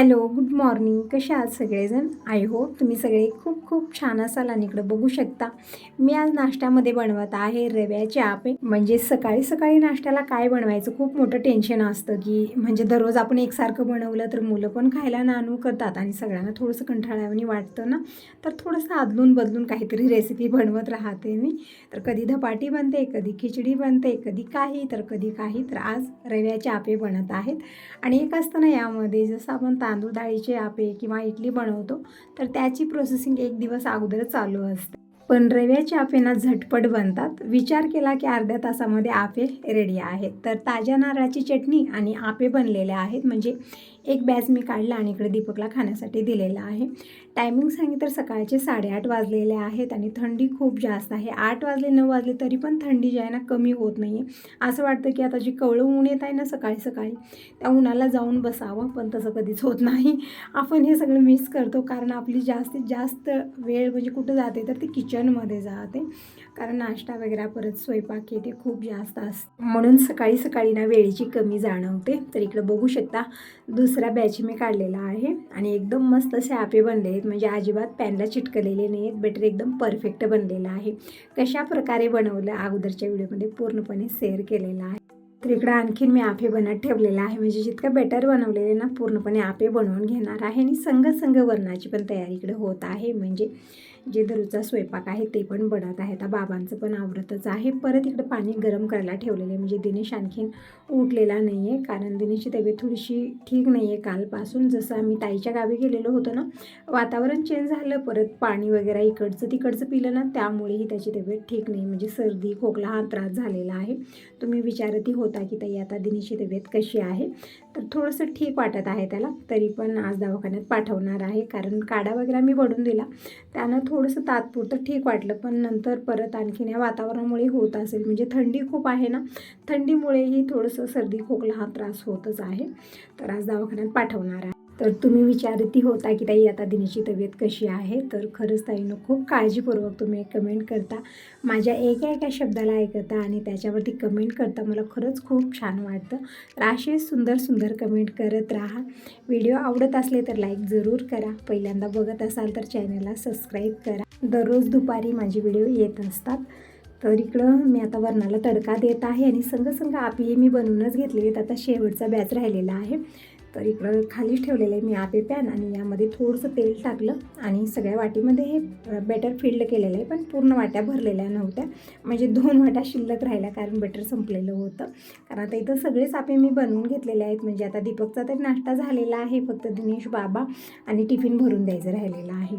Hello, morning कसे आहात सगळेजण? आय होप तुम्ही सगळे खूप खूप छान असाल आणि इकडं बघू शकता. मी आज नाश्त्यामध्ये बनवत आहे रव्याचे आपे. म्हणजे सकाळी सकाळी नाश्त्याला काय बनवायचं? खूप मोठं टेन्शन असतं की म्हणजे दररोज आपण एकसारखं बनवलं तर मुलं पण खायला नानू करतात आणि सगळ्यांना थोडंसं कंठाळ्याने वाटतं ना? तर थोडंसं आदलून बदलून काहीतरी रेसिपी बनवत राहते मी. तर कधी धपाटी बनते कधी खिचडी बनते कधी काही तर कधी काही. तर आज रव्याचे आपे बनत आहेत. आणि एक असतं ना यामध्ये जसं आपण तांदूळ डाळीचे आपे किंवा इडली बनवतो तर त्याची प्रोसेसिंग एक दिवस अगोदर चालू असते. पण रव्याचे आपे ना झटपट बनतात. विचार केला की अर्ध्या तासामध्ये आपे रेडी आहेत. तर ताज्या नारळाची चटणी आणि आपे बनलेले आहेत. म्हणजे एक बॅच मी काढला आणि इकडे दीपकला खाण्यासाठी दिलेला आहे. टायमिंग सांगितलं तर सकाळचे साडेआठ वाजलेले आहेत आणि थंडी खूप जास्त आहे. आठ वाजले नऊ वाजले तरी पण थंडी जी आहे ना कमी होत नाही आहे असं वाटतं की आता जी कवळं ऊन येत आहे ना सकाळी सकाळी त्या उन्हाला जाऊन बसावं पण तसं कधीच होत नाही. आपण हे सगळं मिस करतो कारण आपली जास्तीत जास्त वेळ म्हणजे कुठं जाते तर ती किचनमध्ये जाते. कारण नाश्ता वगैरे परत स्वयंपाक येते खूप जास्त असते. म्हणून सकाळी सकाळी ना वेळेची कमी जाणवते. तर इकडं बघू शकता दुसरा बॅच मी काढलेला आहे आणि एकदम मस्त असे आपे बनले आहेत. म्हणजे अजिबात पॅनला चिटकलेले नाही आहेत बेटर एकदम परफेक्ट बनलेलं आहे. कशा प्रकारे बनवलं अगोदरच्या व्हिडिओमध्ये पूर्णपणे शेअर केलेलं आहे. तर इकडं आणखीन मी आपे बनत ठेवलेलं आहे. म्हणजे जितकं बेटर बनवलेले ना पूर्णपणे आपे बनवून घेणार आहे. आणि संघ संघ वरणाची पण तयारी इकडे होत आहे. म्हणजे जे दररोजचा स्वयंपाक आहे ते पण बनत आहे. आता बाबांचं पण आवडतच आहे. परत इकडं पाणी गरम करायला ठेवलेलं आहे. म्हणजे दिनेश आणखीन उठलेला नाही आहे कारण दिनेशची तब्येत थोडीशी ठीक नाही आहे कालपासून. जसं आम्ही ताईच्या गावी गेलेलो होतो ना वातावरण चेंज झालं. परत पाणी वगैरे इकडचं तिकडचं पिलं ना त्यामुळेही त्याची तब्येत ठीक नाही. म्हणजे सर्दी खोकला हा त्रास झालेला आहे. तुम्ही विचारतही होता की ताई आता दिनेशची तब्येत कशी आहे? तर थोडंसं ठीक वाटत आहे त्याला. तरी पण आज दवाखान्यात पाठवणार आहे. कारण काढा वगैरे मी बनवून दिला. त्यानं थोडंसं तात्पुरतं ठीक वाटलं. पण नंतर परत आणखीन या वातावरणामुळे होत असेल. म्हणजे थंडी खूप आहे ना? थंडीमुळेही थोडंसं सर्दी खोकला हा त्रास होतच आहे. तर आज दवाखान्यात पाठवणार आहे. तर तुम्ही विचारती होता की ताई आता दिनीची तब्येत कशी आहे? तर खरंच ताईनं खूप काळजीपूर्वक तुम्ही कमेंट करता. माझ्या एका एका शब्दाला ऐकता आणि त्याच्यावरती कमेंट करता मला खरंच खूप छान वाटतं. तर असे सुंदर सुंदर कमेंट करत राहा. व्हिडिओ आवडत असले तर लाईक जरूर करा. पहिल्यांदा बघत असाल तर चॅनलला सबस्क्राईब करा. दररोज दुपारी माझे व्हिडिओ येत असतात. तर इकडं मी आता वरणाला तडका देत आहे आणि संग संग आपी मी बनवूनच घेतलेली. आहेत आता शेवटचा बॅच राहिलेला आहे. तर इकडं खाली ठेवलेलं आहे मी आपे पॅन आणि यामध्ये थोडंसं तेल टाकलं आणि सगळ्या वाटीमध्ये हे बेटर फिल्ड केलेलं आहे. पण पूर्ण वाट्या भरलेल्या नव्हत्या. म्हणजे दोन वाट्या शिल्लक राहिल्या कारण बेटर संपलेलं होतं. कारण आता इथं सगळेच आपे मी बनवून घेतलेले आहेत. म्हणजे आता दीपकचा तरी नाश्ता झालेला आहे. फक्त दिनेश बाबा आणि टिफिन भरून द्यायचं राहिलेलं आहे.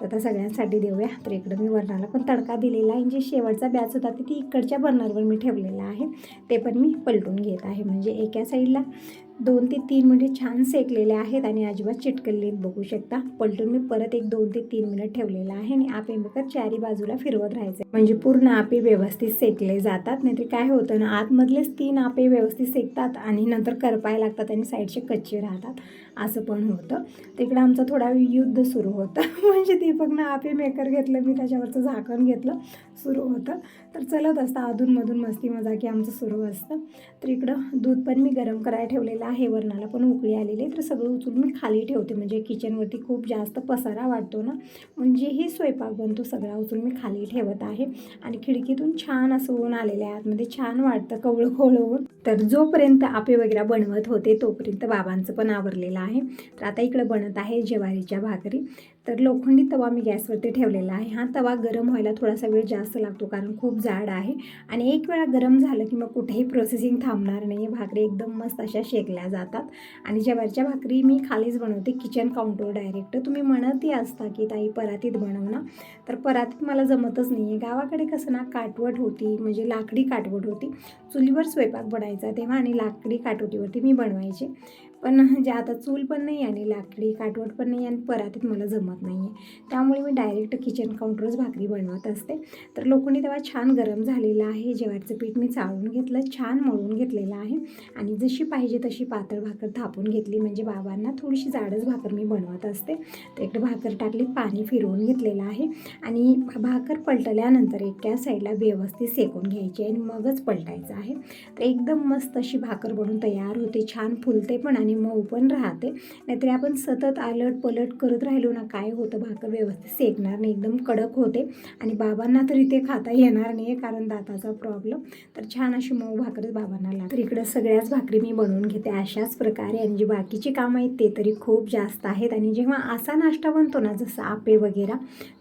तर आता सगळ्यांसाठी देऊया. तर इकडं मी वरणाला पण तडका दिलेला आहे. जे शेवटचा बॅच होता ते ती इकडच्या बर्नरवर मी ठेवलेला आहे. ते पण मी पलटून घेत आहे. म्हणजे एका साईडला दोन ते तीन म्हणजे मिनिट छान सेकलेले आहेत आणि अजिबात चिटकलेले बघू शकता. पलटून मी परत एक दोन ते तीन मिनिट ठेवलेला आहे आणि आपे बघत चारी बाजूला फिरवत राहायचं म्हणजे पूर्ण आपे व्यवस्थित सेकले जातात. नाहीतर काय होतं ना आतमधलेच तीन आपे व्यवस्थित सेकतात आणि नंतर करपाय लागतात आणि साईडचे कच्चे राहतात. असं पण होतं. तिकडं आमचं थोडा युद्ध सुरू होतं. म्हणजे दीपकनं आपे मेकर घेतलं मी त्याच्यावरचं झाकण घेतलं सुरू होतं. तर चलत असतं अधूनमधून मस्ती मजाकी आमचं सुरू असतं. तर इकडं दूध पण मी गरम करायला ठेवलेलं आहे वरणाला पण उकळी आलेली तर सगळं उचलून मी खाली ठेवते. म्हणजे किचनवरती खूप जास्त पसारा वाटतो ना म्हणजेही स्वयंपाक बनतो सगळा उचलून मी खाली ठेवत आहे. आणि खिडकीतून छान असं ऊन आलेलं आहे. आतमध्ये छान वाटतं कवळं खोळं ऊन. तर जोपर्यंत आपे वगैरे बनवत होते तोपर्यंत बाबांचं पण आवरलेलं आहे. तर आता इकडं बनत आहे ज्वारीच्या भाकरी. तर लोखंडी तवा मी गॅसवरती ठेवलेला आहे. हा तवा गरम व्हायला थोडासा वेळ जास्त लागतो कारण खूप जाड आहे. आणि एक वेळा गरम झालं की मग कुठेही प्रोसेसिंग थांबणार नाही. भाकरी एकदम मस्त अशा शेकल्या जातात. आणि ज्वारीच्या भाकरी मी खालीच बनवते. किचन काउंटर डायरेक्ट तुम्ही म्हणतही असता की ताई परातीत बनव ना तर परातीत मला जमतच नाही आहे गावाकडे कसं ना काटवट होती म्हणजे लाकडी काटवट होती. चुलीवर स्वयंपाक बनायचा तेव्हा आणि लाकडी काटवटीवरती मी बनवायचे. पण म्हणजे आता चूल पण नाही आणि लाकडी काटवट पण नाही आणि परातीत मला जमत नाही आहे त्यामुळे मी डायरेक्ट किचन काउंटरच भाकरी बनवत असते. तर लोखंडी तेव्हा छान गरम झालेलं आहे. जेवायचं पीठ मी चाळून घेतलं छान मळून घेतलेलं आहे. आणि जशी पाहिजे तशी पातळ भाकर थापून घेतली. म्हणजे बाबांना थोडीशी जाडच भाकर मी बनवत असते. तर इकडे भाकर टाकली पाणी फिरवून घेतलेलं आहे. आणि भाकर पलटल्यानंतर एका साईडला व्यवस्थित सेकून घ्यायची आणि मगच पलटायचं आहे. तर एकदम मस्त अशी भाकर बनवून तयार होते. छान फुलते पण आणि आणि मऊ पण राहते. नाहीतरी आपण सतत आलट पलट करत राहिलो ना काय होतं? भाकर व्यवस्थित सेकणार नाही. एकदम कडक होते. आणि बाबांना तरी ते खाता येणार नाही कारण दाताचा प्रॉब्लेम तर छान अशी मऊ भाकरच बाबांना लागते. तर इकडं सगळ्याच भाकरी मी बनवून घेते. अशाच प्रकारे आणि जी बाकीची कामं आहेत ते तरी खूप जास्त आहेत. आणि जेव्हा असा नाश्ता बनतो ना जसं आपे वगैरे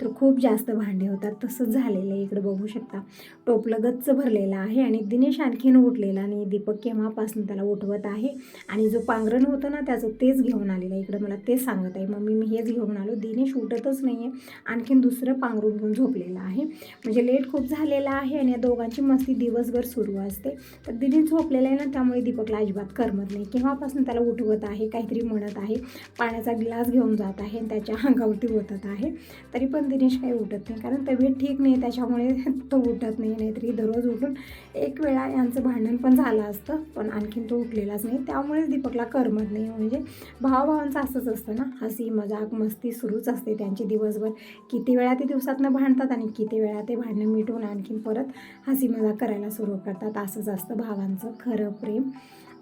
तर खूप जास्त भांडे होतात. तसंच झालेलं आहे इकडं बघू शकता. टोपलं गच्च भरलेलं आहे आणि दिनेश आणखीन उठलेला आणि दीपक केव्हापासून त्याला उठवत आहे. आणि जो पांघरण होतं ना त्याचं तेच घेऊन आलेलं आहे. इकडं मला तेच सांगत आहे. मम्मी मी हेच घेऊन आलो. दिनेश उठतच नाही आहे आणखीन दुसरं पांघरून घेऊन झोपलेलं आहे. म्हणजे लेट खूप झालेला आहे आणि या दोघांची मस्ती दिवसभर सुरू असते. तर दिनेश झोपलेला आहे ना त्यामुळे दीपकला अजिबात करमत नाही. केव्हापासून त्याला उठवत आहे काहीतरी म्हणत आहे पाण्याचा ग्लास घेऊन जात आहे आणि त्याच्या अंगावरती ओतत आहे. तरी पण दिनेश काही उठत नाही. कारण तब्येत ठीक नाही त्याच्यामुळे तो उठत नाही. नाहीतरी दररोज उठून एक वेळा यांचं भांडण पण झालं असतं पण आणखीन तो उठलेलाच नाही. त्यामुळेच दीपकला करमत नाही म्हणजे भावाभावांचं असंच असतं ना. हसी मजाक मस्ती सुरूच असते त्यांची दिवसभर. किती वेळा ते दिवसातनं भांडतात आणि किती वेळा ते भांडणं मिटवून आणखीन परत हसी मजाक करायला सुरू करतात. असंच असतं भावांचं खरं प्रेम.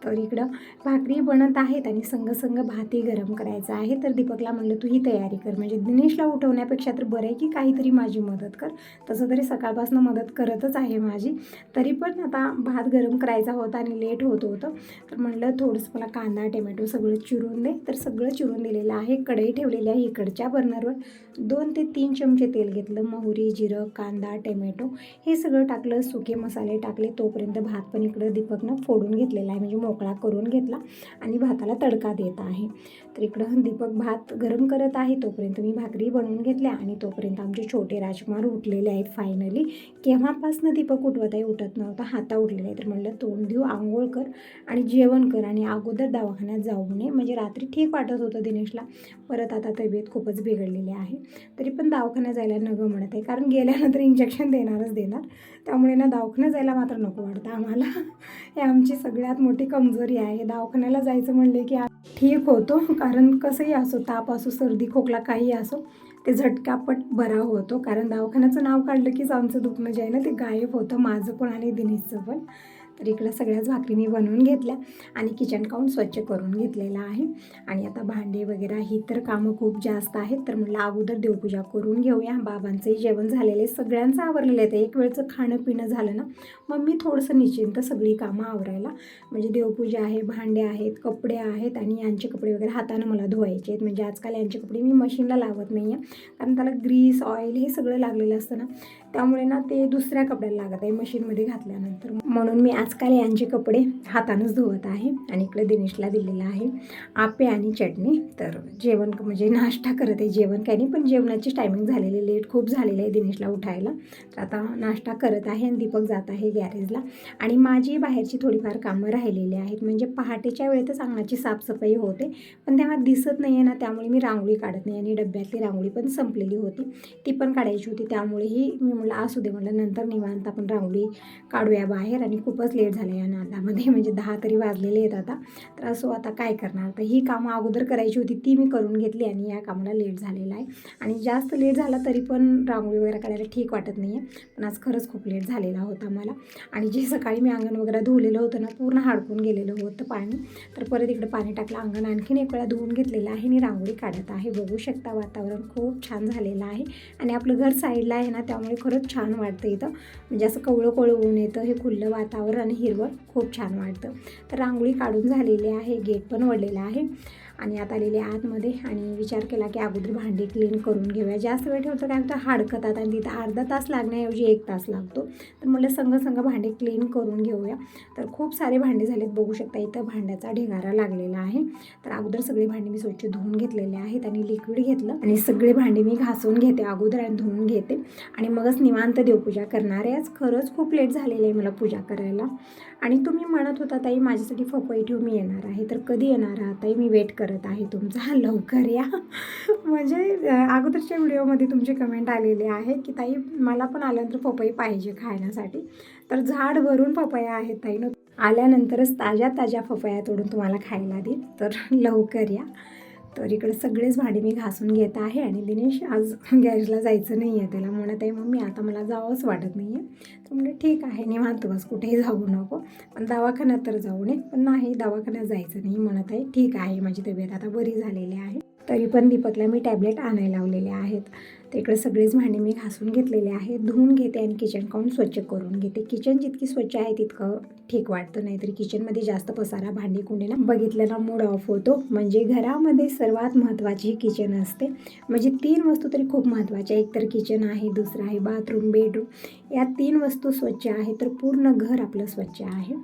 तर इकडं भाकरी बनत आहेत आणि संग संग भातही गरम करायचा आहे. तर दीपकला म्हणलं तू ही तयारी कर. म्हणजे दिनेशला उठवण्यापेक्षा तर बरं आहे की काहीतरी माझी मदत कर. तसं तरी सकाळपासून मदत करतच आहे माझी. तरी पण आता भात गरम करायचा होता आणि लेट होत होतं. तर म्हणलं थोडंसं मला कांदा टोमॅटो सगळं चिरून दे. तर सगळं चिरून दिलेलं आहे. कढई ठेवलेली आहे इकडच्या बर्नरवर. दोन ते तीन चमचे तेल घेतलं मोहरी जिरं कांदा टोमॅटो. हे सगळं टाकलं सुके मसाले टाकले. तोपर्यंत भात पण इकडं दीपकनं फोडून घेतलेला आहे. म्हणजे मोकळा करून घेतला आणि भाताला तडका देत आहे. तर इकडं दीपक भात गरम करत आहे. तोपर्यंत मी भाकरी बनवून घेतल्या आणि तोपर्यंत आमचे छोटे राजकुमार उठलेले आहेत फायनली केव्हापासनं दीपक उठवत आहे? उठत नव्हता. हाता उठलेला आहे तर म्हणलं तोंड देऊ आंघोळ कर आणि जेवण कर आणि अगोदर दवाखान्यात जाऊ नये. म्हणजे रात्री ठीक वाटत होतं दिनेशला. परत आता तब्येत खूपच बिघडलेली आहे. तरी पण दवाखान्यात जायला नको म्हणत आहे. कारण गेल्यानंतर इंजेक्शन देणारच देणार. त्यामुळे ना दवाखान्यात जायला मात्र नको वाटतं आम्हाला. हे आमची सगळ्यात मोठी कमजोरी आहे. दवाखान्याला जायचं म्हणले की ठीक होतो कारण कसंही असो ताप असो सर्दी खोकला काही असो ते झटकापट बरा होतो. कारण दवाखान्याचं नाव काढलं कीच आमचं दुखणं जे आहे ना ते गायब होतं माझं पण आणि दिनेशचं पण. तर इकडं सगळ्याच भाकरी मी बनवून घेतल्या आणि किचन काऊन स्वच्छ करून घेतलेलं आहे. आणि आता भांडे वगैरे ही तर कामं खूप जास्त आहेत तर म्हटलं अगोदर देवपूजा करून घेऊया. बाबांचंही जेवण झालेलं आहे सगळ्यांचं आवरलेलं आहे. एक वेळचं खाणं पिणं झालं ना मग मी थोडंसं निश्चिंत सगळी कामं आवरायला. म्हणजे देवपूजा आहे भांडे आहेत कपडे आहेत आणि यांचे कपडे वगैरे हातानं मला धुवायचे आहेत. म्हणजे आजकाल यांचे कपडे मी मशीनला लावत नाही आहे कारण त्याला ग्रीस ऑइल हे सगळं लागलेलं असतं ना त्यामुळे ना ते दुसऱ्या कपड्याला लागत आहे मशीनमध्ये घातल्यानंतर. म्हणून मी आजकाल यांचे कपडे हातानंच धुवत आहे आणि इकडे दिनेशला दिलेलं आहे आपे आणि चटणी. तर जेवण म्हणजे नाश्ता करत आहे जेवण काही नाही पण जेवणाची टायमिंग झालेली लेट खूप झालेलं आहे दिनेशला उठायला. तर आता नाश्ता करत आहे आणि दीपक जात आहे गॅरेजला आणि माझी बाहेरची थोडीफार कामं राहिलेली आहेत. म्हणजे पहाटेच्या वेळेतच अंगणाची साफसफाई होते पण तेव्हा दिसत नाही आहे ना त्यामुळे मी रांगोळी काढत नाही आणि डब्यातली रांगोळी पण संपलेली होती. ती पण काढायची होती त्यामुळेही मी म्हटलं असू दे म्हटलं नंतर निवांत आपण रांगोळी काढूया बाहेर आणि खूपच लेट झालं या नादामध्ये. म्हणजे दहा तरी वाजलेले आहेत आता. तर असो आता काय करणार? तर ही कामं अगोदर करायची होती ती मी करून घेतली आणि या कामाला लेट झालेला आहे. आणि जास्त लेट झाला तरी पण रांगोळी वगैरे काढायला ठीक वाटत नाही आहे पण आज खरंच खूप लेट झालेला होता मला. आणि जे सकाळी मी अंगण वगैरे धुवलेलं होतं ना पूर्ण हाडकून गेलेलं होतं पाणी. तर परत इकडे पाणी टाकलं. अंगण आणखीन एक वेळा धुवून घेतलेलं आहे आणि रांगोळी काढत आहे. बघू शकता वातावरण खूप छान झालेलं आहे. आणि आपलं घर साईडला आहे ना त्यामुळे खरंच छान वाटतं इथं. म्हणजे असं कवळं कवळं ऊन येतं हे खुल्लं वातावरण. आणि हिरवळ खूप छान वाटतं तर रांगोळी काढून झालेली आहे गेट पण वळलेलं आहे. आणि आता आलेले आतमध्ये आणि विचार केला की अगोदर भांडी क्लीन करून घेऊया. जास्त वेळ ठेवतो काय होतं? हाडकतात आणि तिथं अर्धा तास लागण्याऐवजी एक तास लागतो. तर म्हटलं संग संग भांडे क्लीन करून घेऊया. तर खूप सारे भांडे झालेत. बघू शकता इथं भांड्याचा ढिगारा लागलेला आहे. तर अगोदर सगळे भांडे मी स्वच्छ धुवून घेतलेले आहेत आणि लिक्विड घेतलं. आणि सगळे भांडे मी घासून घेते अगोदर आणि धुवून घेते. आणि मगच निवांत देवपूजा करणार आहे. आज खरंच खूप लेट झालेलं आहे मला पूजा करायला. आणि तुम्ही म्हणत होता ताई माझ्यासाठी फपई ठेवून मी येणार आहे. तर कधी येणार आहात? ताई मी वेट करत आहे तुमचा. लवकर या. म्हणजे अगोदरच्या व्हिडिओमध्ये तुमचे कमेंट आलेले आहे की ताई मला पण आल्यानंतर पपई पाहिजे खाण्यासाठी. तर झाड भरून पपया आहेत ताई. आल्यानंतरच ताज्या ताज्या पपया तोडून तुम्हाला खायला देईल. तर लवकर या. तर इकडे सगळेच भाडे मी घासून घेत आहे आणि दिनेश आज गॅरेजला जायचं नाही आहे. त्याला म्हणत आहे मम्मी आता मला जावंच वाटत नाही आहे. तर म्हणजे ठीक आहे निवांत बस कुठेही जाऊ नको. पण दवाखान्यात तर जाऊ नये. पण नाही दवाखान्यात जायचं नाही. म्हणत आहे ठीक आहे माझी तब्येत आता बरी झालेली आहे. तरी पण दीपकला मी टॅबलेट आणायला लावलेले आहेत. तर इकडे सगळीच भांडी मी घासून घेतलेली आहे. धुवून घेते आणि किचन काऊन स्वच्छ करून घेते. किचन जितकी स्वच्छ आहे तितकं ठीक वाटतं नाहीतरी किचनमध्ये जास्त पसारा भांडी कुंडी ना मूड ऑफ होतो. म्हणजे घरामध्ये सर्वात महत्त्वाची ही किचन असते. म्हणजे तीन वस्तू तरी खूप महत्त्वाच्या एक तर किचन आहे दुसरं आहे बाथरूम बेडरूम या तीन वस्तू स्वच्छ आहे तर पूर्ण घर आपलं स्वच्छ आहे.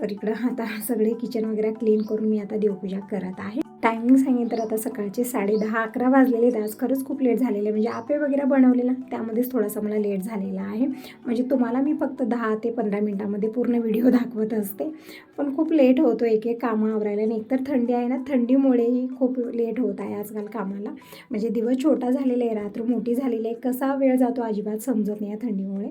तर इकडं आता सगळे किचन वगैरे क्लीन करून मी आता देवपूजा करत आहे. टायमिंग सांगितलं तर आता सकाळचे साडे दहा अकरा वाजलेले आहेत. आज खरंच खूप लेट झालेले आहे. म्हणजे आपे वगैरे बनवलेला त्यामध्येच थोडासा मला लेट झालेला आहे. म्हणजे तुम्हाला मी फक्त दहा ते पंधरा मिनटामध्ये पूर्ण व्हिडिओ दाखवत असते. पण खूप लेट होतो एक एक कामं आवरायला. आणि एकतर थंडी आहे ना थंडीमुळेही खूप लेट होत आहे आजकाल कामाला. म्हणजे दिवस छोटा झालेला आहे रात्र मोठी झालेली आहे. कसा वेळ जातो अजिबात समजत नाही या थंडीमुळे.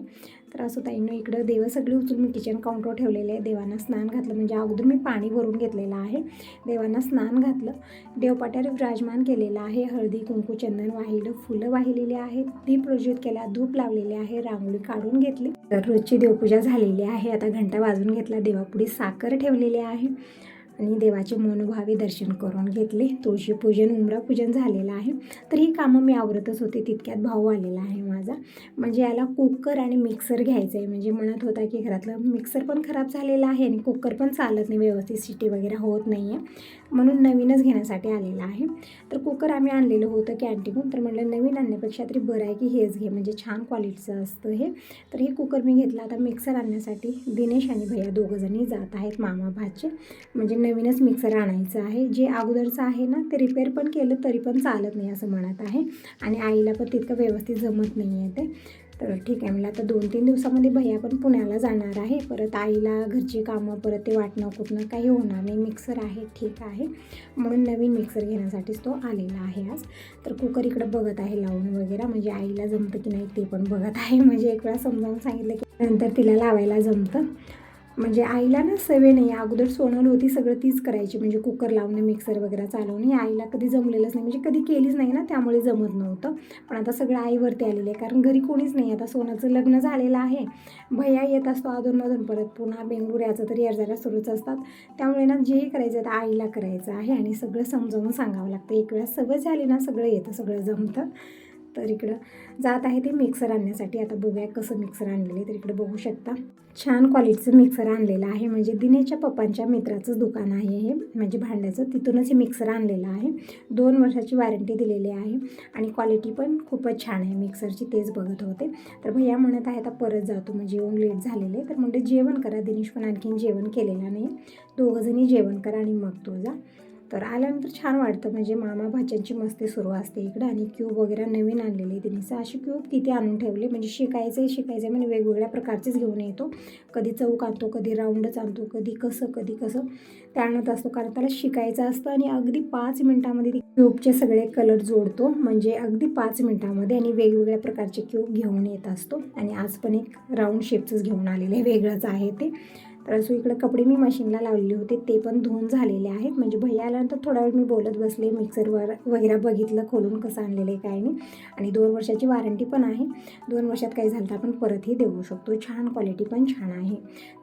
तर असं ताईनं इकडं देवं सगळी उचलून मी किचन काउंटर ठेवलेले आहे देवांना स्नान घातलं. म्हणजे अगोदर मी पाणी भरून घेतलेलं आहे. देवांना स्नान घातलं. देवपाट्यावर विराजमान केलेलं आहे. हळदी कुंकू चंदन वाहिलं फुलं वाहिलेली आहेत. दीप प्रज्वलित केला. धूप लावलेले आहे. रांगोळी काढून घेतली. तर रोजची देवपूजा झालेली आहे. आता घंटा वाजून घेतला. देवापुढे साखर ठेवलेली आहे. आणि देवाचे मनोभावे दर्शन करून घेतले. तुळशीपूजन उमरापूजन झालेलं आहे. तर ही कामं मी आवरतच होते. तितक्यात भाऊ आलेला आहे माझा. म्हणजे याला कुकर आणि मिक्सर घ्यायचं आहे म्हणजे म्हणत होता की घरातलं मिक्सर पण खराब झालेला आहे आणि कुकर पण चालत नाही. व्यवस्थित सिटी वगैरे होत नाही आहे म्हणून नवीनच घेण्यासाठी आलेला आहे. तर कुकर आम्ही आणलेलं होतं कॅन्टीनहून तर म्हटलं नवीन आणण्यापेक्षा तरी बरं आहे की हेच घे. म्हणजे छान क्वालिटीचं असतं हे. तर हे कुकर मी घेतला. आता मिक्सर आणण्यासाठी दिनेश आणि भैया दोघंजणी जात आहेत मामा भाचे. म्हणजे नवीनच मिक्सर आणायचं आहे. जे अगोदरचं आहे ना ते रिपेअर पण केलं तरी पण चालत नाही असं म्हणत आहे. आणि आईला पण तितकं व्यवस्थित जमत नाही आहे ते. तर ठीक आहे मला आता दोन तीन दिवसामध्ये भैया पण पुण्याला जाणार आहे. परत आईला घरची कामं परत ते वाटणं कुठणं काही होणार नाही. मिक्सर आहे ठीक आहे. म्हणून नवीन मिक्सर घेण्यासाठीच तो आलेला आहे आज. तर कुकर इकडं बघत आहे लावून वगैरे. म्हणजे आईला जमतं की नाही ते पण बघत आहे. म्हणजे एक वेळा समजावून सांगितलं की नंतर तिला लावायला जमतं. म्हणजे आईला ना सवय नाही. अगोदर सोनल होती सगळं तीच करायची. म्हणजे कुकर लावणे मिक्सर वगैरे चालवणे आईला कधी जमलेलंच नाही. म्हणजे कधी केलीच नाही ना त्यामुळे जमत नव्हतं. पण आता सगळं आईवरती आलेलं आहे. कारण घरी कोणीच नाही. आता सोनाचं लग्न झालेलं आहे. भैया येत असतो अधूनमधून परत. पुन्हा बेंगळूर याचं तरी अर्जाऱ्या सुरूच असतात. त्यामुळे ना जे करायचं आहे आईला करायचं आहे. आणि सगळं समजावून सांगावं लागतं. एक वेळा सवय झाली ना सगळं येतं सगळं जमतं. तर इकडं जात आहे ते मिक्सर आणण्यासाठी. आता बघूया कसं मिक्सर आणलेलं आहे. तर इकडे बघू शकता. छान क्वालिटीचं मिक्सर आणलेलं आहे. म्हणजे दिनेशच्या पप्पांच्या मित्राचंच दुकान आहे हे. म्हणजे भांड्याचं. तिथूनच हे मिक्सर आणलेलं आहे. दोन वर्षाची वॉरंटी दिलेली आहे. आणि क्वालिटी पण खूपच छान आहे. मिक्सरची तेच बघत होते. तर भैया म्हणत आहे आता परत जातो. म्हणजे येऊन लेट झालेले तर म्हणजे जेवण करा. दिनेश पण आणखीन जेवण केलेलं नाही. दोघंजणी जेवण करा आणि मग तो जा. तर आल्यानंतर छान वाटतं. म्हणजे मामा भाच्यांची मस्ती सुरू असते इकडं आणि क्यूब वगैरे नवीन आणलेले दिनीचं असे क्यूब तिथे आणून ठेवले. म्हणजे शिकायचं शिकायचं आहे म्हणजे वेगवेगळ्या प्रकारचेच घेऊन येतो. कधी चौक आणतो कधी राऊंडच आणतो कधी कसं कधी कसं. ते आणत असतो कारण त्याला शिकायचं असतं आणि अगदी पाच मिनटामध्ये ती क्यूबचे सगळे कलर जोडतो. म्हणजे अगदी पाच मिनटामध्ये आणि वेगवेगळ्या प्रकारचे क्यूब घेऊन येत असतो. आणि आज पण एक राऊंड शेपचंच घेऊन आलेलं आहे. वेगळंच आहे ते. तर असो इकडे कपडे मी मशीनला लावलेले होते. ते पण धुवून झालेले आहेत. म्हणजे भैया आल्यानंतर थोडा वेळ मी बोलत बसले. मिक्सरवर वगैरे बघितलं खोलून कसं आणलेलं आहे काय नाही. आणि दोन वर्षाची वॉरंटी पण आहे. दोन वर्षात काही झालं तर आपण परतही देऊ शकतो. छान क्वालिटी पण छान आहे.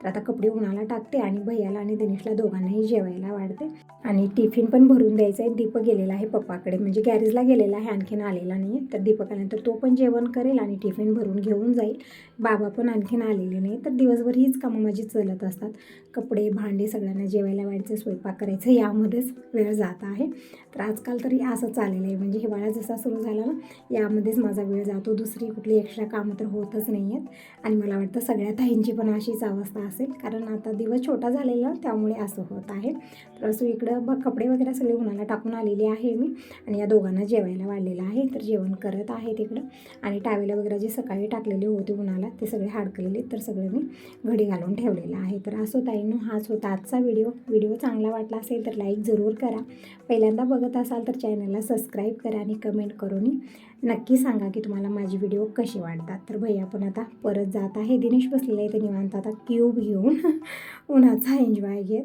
तर आता कपडे उन्हाला टाकते आणि भैयाला आणि दिनेशला दोघांनाही जेवायला वाढते. आणि टिफिन पण भरून द्यायचं आहे. दीपक गेलेला आहे पप्पाकडे. म्हणजे गॅरेजला गेलेला आहे. आणखीन आलेला नाही आहे. तर दीपक आल्यानंतर तो पण जेवण करेल आणि टिफिन भरून घेऊन जाईल. बाबा पण आणखीन आलेले नाही. तर दिवसभर हीच कामं माझी चलत असतात. कपडे भांडे सगळ्यांना जेवायला वाढायचं स्वयंपाक करायचं यामध्येच वेळ जात आहे. तर आजकाल तरी असं चाललेलं आहे. म्हणजे हिवाळा जसा सुरू झाला ना यामध्येच माझा वेळ जातो. दुसरी कुठली एक्स्ट्रा कामं तर होतच नाही आहेत. आणि मला वाटतं सगळ्या ताईंची पण अशीच अवस्था असेल. कारण आता दिवस छोटा झालेला त्यामुळे असं होत आहे. तर असं इकडं ब कपडे वगैरे सगळे उन्हाला टाकून आलेली आहे मी. आणि या दोघांना जेवायला वाढलेलं आहे. तर जेवण करत आहे तिकडं. आणि टावेला वगैरे जे सकाळी टाकलेले होते उन्हाला ते सगळे हाडकलेले तर सगळे मी घडी घालून ठेवलेलं आहे. तर असं ताईनो हाच होता आजचा व्हिडिओ व्हिडिओ चांगला वाटला असेल तर लाईक जरूर करा. पहिल्यांदा बघत असाल तर चॅनलला सबस्क्राईब करा आणि कमेंट करून नक्की सांगा की तुम्हाला माझी व्हिडिओ कशी वाटतात. तर भैया पण आता परत जात आहे. दिनेश बसलेला आहे तर निवांत आता क्यूब घेऊन उन्हाचा एन्जॉय घेत.